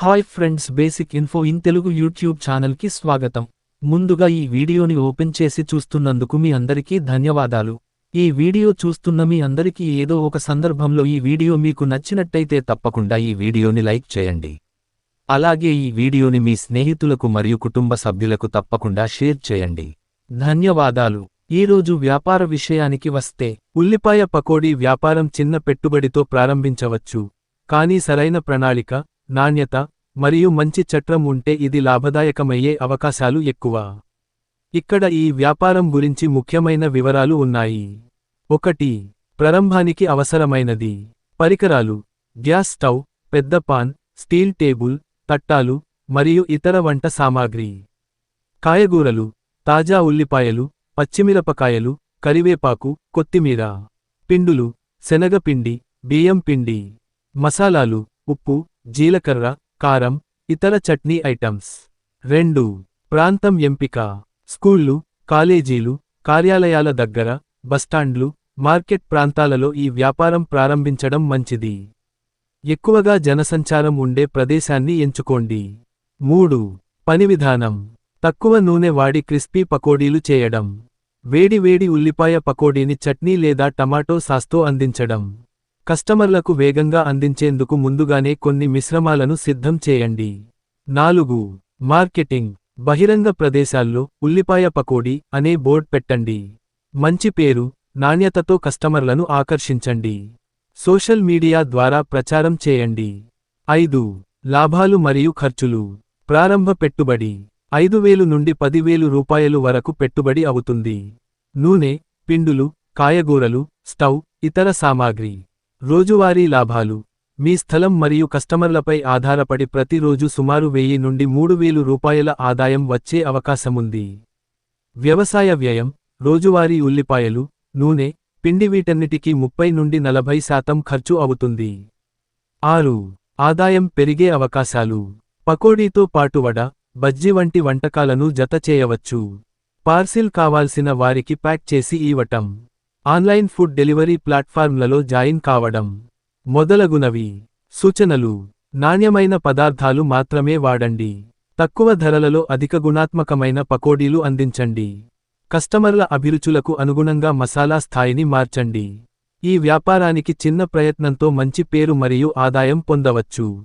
Hi friends basic info in Telugu YouTube ఛానల్కి స్వాగతం ముందుగా ఈ వీడియోని ఓపెన్ చేసి చూస్తున్నందుకు మీ అందరికీ ధన్యవాదాలు ఈ వీడియో చూస్తున్న మీ అందరికీ ఏదో ఒక సందర్భంలో ఈ వీడియో మీకు నచ్చినట్టయితే తప్పకుండా ఈ వీడియోని లైక్ చేయండి అలాగే ఈ వీడియోని మీ స్నేహితులకు మరియు కుటుంబ సభ్యులకు తప్పకుండా షేర్ చేయండి ధన్యవాదాలు ఈరోజు వ్యాపార విషయానికి వస్తే ఉల్లిపాయ పకోడీ వ్యాపారం చిన్న పెట్టుబడితో ప్రారంభించవచ్చు. కానీ సరైన ప్రణాళిక నాణ్యత మరియు మంచి చట్రం ఉంటే ఇది లాభదాయకమయ్యే అవకాశాలు ఎక్కువ. ఇక్కడ ఈ వ్యాపారం గురించి ముఖ్యమైన వివరాలు ఉన్నాయి. ఒకటి ప్రారంభానికి అవసరమైనది. పరికరాలు గ్యాస్ స్టవ్ పెద్ద పాన్ స్టీల్ టేబుల్ తట్టాలు మరియు ఇతర వంట సామాగ్రి. కాయగూరలు తాజా ఉల్లిపాయలు పచ్చిమిరపకాయలు కరివేపాకు కొత్తిమీర. పిండులు శనగపిండి బియ్యం పిండి. మసాలాలు ఉప్పు జీలకర్ర కారం ఇతర చట్నీ ఐటమ్స్. రెండు. ప్రాంతం ఎంపిక. స్కూళ్ళు కాలేజీలు కార్యాలయాల దగ్గర బస్టాండ్లు మార్కెట్ ప్రాంతాలలో ఈ వ్యాపారం ప్రారంభించడం మంచిది. ఎక్కువగా జనసంచారం ఉండే ప్రదేశాన్ని ఎంచుకోండి. మూడు. పని విధానం. తక్కువ నూనె వాడి క్రిస్పీ పకోడీలు చేయడం. వేడివేడి ఉల్లిపాయ పకోడీని చట్నీ లేదా టమాటో సాస్తో అందించడం. కస్టమర్లకు వేగంగా అందించేందుకు ముందుగానే కొన్ని మిశ్రమాలను సిద్ధం చేయండి. నాలుగు మార్కెటింగ్. బహిరంగ ప్రదేశాల్లో ఉల్లిపాయ పకోడీ అనే బోర్డ్ పెట్టండి. మంచి పేరు నాణ్యతతో కస్టమర్లను ఆకర్షించండి. సోషల్ మీడియా ద్వారా ప్రచారం చేయండి. ఐదు లాభాలు మరియు ఖర్చులు. ప్రారంభ పెట్టుబడి. ఐదు వేలు నుండి పదివేలు రూపాయలు వరకు పెట్టుబడి అవుతుంది. నూనె పిండులు కాయగూరలు స్టవ్ ఇతర సామాగ్రి. రోజువారీ లాభాలు. మీ స్థలం మరియు కస్టమర్లపై ఆధారపడి ప్రతిరోజు సుమారు వెయ్యి నుండి మూడు వేలు రూపాయల ఆదాయం వచ్చే అవకాశముంది. వ్యవసాయ వ్యయం రోజువారీ ఉల్లిపాయలు నూనె పిండి వీటన్నిటికీ ముప్పై నుండి నలభై శాతం ఖర్చు అవుతుంది. ఆరు. ఆదాయం పెరిగే అవకాశాలు. పకోడీతో పాటు వడ బజ్జీ వంటి వంటకాలను జత చేయవచ్చు. పార్సిల్ కావాల్సిన వారికి ప్యాక్ చేసి ఇవ్వటం. ఆన్లైన్ ఫుడ్ డెలివరీ ప్లాట్ఫార్మ్లలో జాయిన్ కావడం. మొదలగునవి. సూచనలు. నాణ్యమైన పదార్థాలు మాత్రమే వాడండి. తక్కువ ధరలలో అధిక గుణాత్మకమైన పకోడీలు అందించండి. కస్టమర్ల అభిరుచులకు అనుగుణంగా మసాలా స్థాయిని మార్చండి. ఈ వ్యాపారానికి చిన్న ప్రయత్నంతో మంచి పేరు మరియు ఆదాయం పొందవచ్చు.